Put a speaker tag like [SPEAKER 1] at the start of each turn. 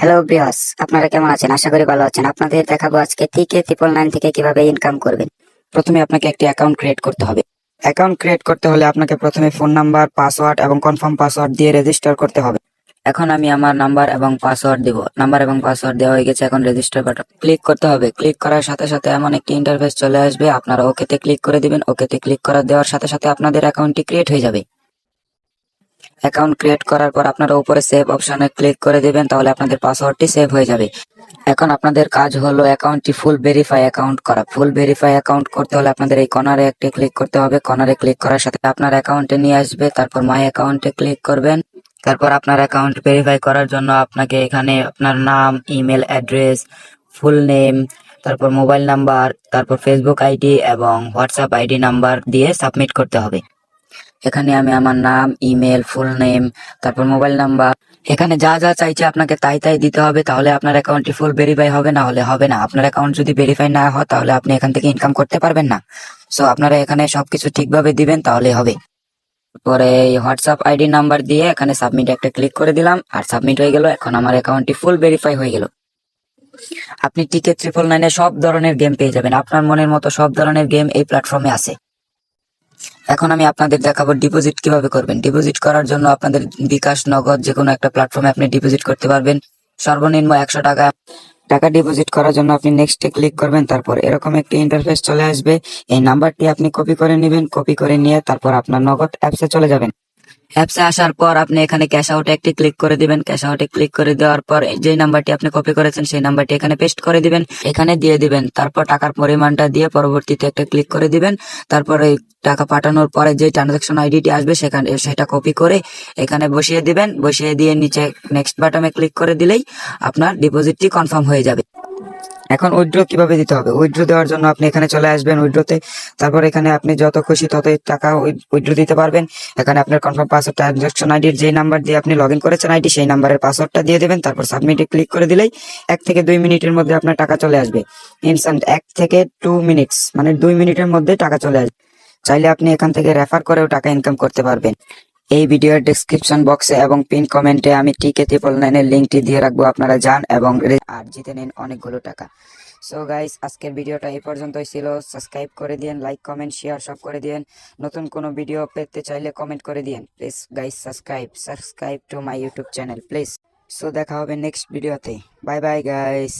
[SPEAKER 1] Hello ব্রিয়াস আপনারা কেমন আছেন? আশা করি ভালো আছেন। আপনাদের দেখাবো আজকে টিকে ট্রিপল নাইন থেকে কীভাবে ইনকাম করবেন।
[SPEAKER 2] প্রথমে আপনাকে একটি অ্যাকাউন্ট ক্রিয়েট করতে হবে। অ্যাকাউন্ট ক্রিয়েট করতে হলে আপনাকে প্রথমে ফোন নাম্বার পাসওয়ার্ড এবং কনফার্ম পাসওয়ার্ড দিয়ে রেজিস্টার করতে হবে। এখন আমি আমার নাম্বার এবং পাসওয়ার্ড দিব। নাম্বার এবং পাসওয়ার্ড দেওয়া হয়ে গেছে, এখন রেজিস্টার বাটন ক্লিক করতে হবে। ক্লিক করার সাথে সাথে এমন একটি ইন্টারফেস চলে আসবে। আপনারা ওকেতে ক্লিক করে দিবেন। ওকেতে ক্লিক করার দেওয়ার সাথে সাথে আপনাদের অ্যাকাউন্টটি ক্রিয়েট হয়ে যাবে। অ্যাকাউন্ট ক্রিয়েট করার পর আপনারা উপরে সেভ অপশনে ক্লিক করে দিবেন, তাহলে আপনাদের পাসওয়ার্ডটি সেভ হয়ে যাবে। এখন আপনাদের কাজ হলো অ্যাকাউন্টটি ফুল ভেরিফাই অ্যাকাউন্ট করা। ফুল ভেরিফাই অ্যাকাউন্ট করতে হলে আপনাদের এই কর্নারে একটি ক্লিক করতে হবে। কর্নারে ক্লিক করার সাথে আপনার অ্যাকাউন্টে নিয়ে আসবে, তারপর মাই অ্যাকাউন্টে ক্লিক করবেন। তারপর আপনার অ্যাকাউন্ট ভেরিফাই করার জন্য আপনাকে এখানে আপনার নাম ইমেল অ্যাড্রেস ফুল নেম তারপর মোবাইল নাম্বার তারপর ফেসবুক আইডি এবং হোয়াটসঅ্যাপ আইডি নাম্বার দিয়ে সাবমিট করতে হবে। এখানে আমি আমার নাম ইমেল ফুল নেম তারপর মোবাইল নাম্বার এখানে যা যা চাইছে আপনাকে তাই তাই দিতে হবে, তাহলে আপনার অ্যাকাউন্টটি ফুল ভেরিফাই হবে, না হলে হবে না। আপনার অ্যাকাউন্ট যদি ভেরিফাই না হয়, তাহলে আপনি এখান থেকে ইনকাম করতে পারবেন না। সো আপনারা এখানে সবকিছু ঠিকভাবে দিবেন তাহলে হবে। পরে এই হোয়াটসঅ্যাপ আইডি নাম্বার দিয়ে এখানে সাবমিট একটা ক্লিক করে দিলাম, আর সাবমিট হয়ে গেল, এখন আমার অ্যাকাউন্টটি ফুল ভেরিফাই হয়ে গেল। আপনি টিকে ট্রিপল নাইনে সব ধরনের গেম পেয়ে যাবেন। আপনার মনের মতো সব ধরনের গেম এই প্ল্যাটফর্মে আছে। এখন আমি আপনাদের দেখাবো ডিপোজিট কীভাবে করবেন। ডিপোজিট করার জন্য আপনাদের বিকাশ, নগদ যে কোনো একটা প্ল্যাটফর্মে আপনি ডিপোজিট করতে পারবেন। সর্বনিম্ন একশো টাকা টাকা ডিপোজিট করার জন্য আপনি নেক্সটে ক্লিক করবেন, তারপর এরকম একটি ইন্টারফেস চলে আসবে। এই নাম্বারটি আপনি কপি করে নেবেন কপি করে নিয়ে তারপর আপনার নগদ অ্যাপসে চলে যাবেন। অ্যাপসে আসার পর আপনি এখানে ক্যাশ আউটে একটি ক্লিক করে দিবেন। ক্যাশ আউটে ক্লিক করে দেওয়ার পর যে নাম্বারটি আপনি কপি করেছেন, সেই নাম্বারটি এখানে পেস্ট করে দিবেন। এখানে দিয়ে দিবেন। তারপর টাকার পরিমাণটা দিয়ে পরবর্তীতে একটা ক্লিক করে দিবেন। তারপর এই টাকা পাঠানোর পরে যে ট্রানজাকশন আইডিটি আসবে, সেখানে সেটা কপি করে এখানে বসিয়ে দিবেন। বসিয়ে দিয়ে নিচে নেক্সট বাটনে ক্লিক করে দিলেই আপনার ডিপোজিটটি কনফার্ম হয়ে যাবে। এখন উইথড্র কীভাবে দিতে হবে? উইথড্র দেওয়ার জন্য আপনি এখানে চলে আসবেন উইড্রোতে তারপর এখানে আপনি যত খুশি তত টাকা উইথড্র দিতে পারবেন। এখানে আপনার কনফার্ম পাসওয়ার্ড ট্রানজাকশন আইডির যে নাম্বার দিয়ে আপনি লগ ইন করেছেন আইডি সেই নাম্বারের পাসওয়ার্ডটা দিয়ে দেবেন। তারপর সাবমিটে ক্লিক করে দিলেই এক থেকে দুই মিনিটের মধ্যে আপনার টাকা চলে আসবে। ইনস্ট্যান্ট এক থেকে টু মিনিটস মানে দুই মিনিটের মধ্যে টাকা চলে আসবে। চাইলে আপনি এখান থেকে রেফার করেও টাকা ইনকাম করতে পারবেন। এই ভিডিওর ডেসক্রিপশন বক্সে এবং পিন কমেন্টে আমি টিকে ট্রিপল নাইনের লিঙ্কটি দিয়ে রাখব, আপনারা যান এবং আর জিতে নিন অনেকগুলো টাকা। সো গাইস আজকের ভিডিওটা এই পর্যন্তই ছিল। সাবস্ক্রাইব করে দিন লাইক কমেন্ট শেয়ার সব করে দিন নতুন কোনো ভিডিও পেতে চাইলে কমেন্ট করে দিন please guys subscribe subscribe to my YouTube channel please so দেখা হবে নেক্সট ভিডিওতে বাই বাই গাইস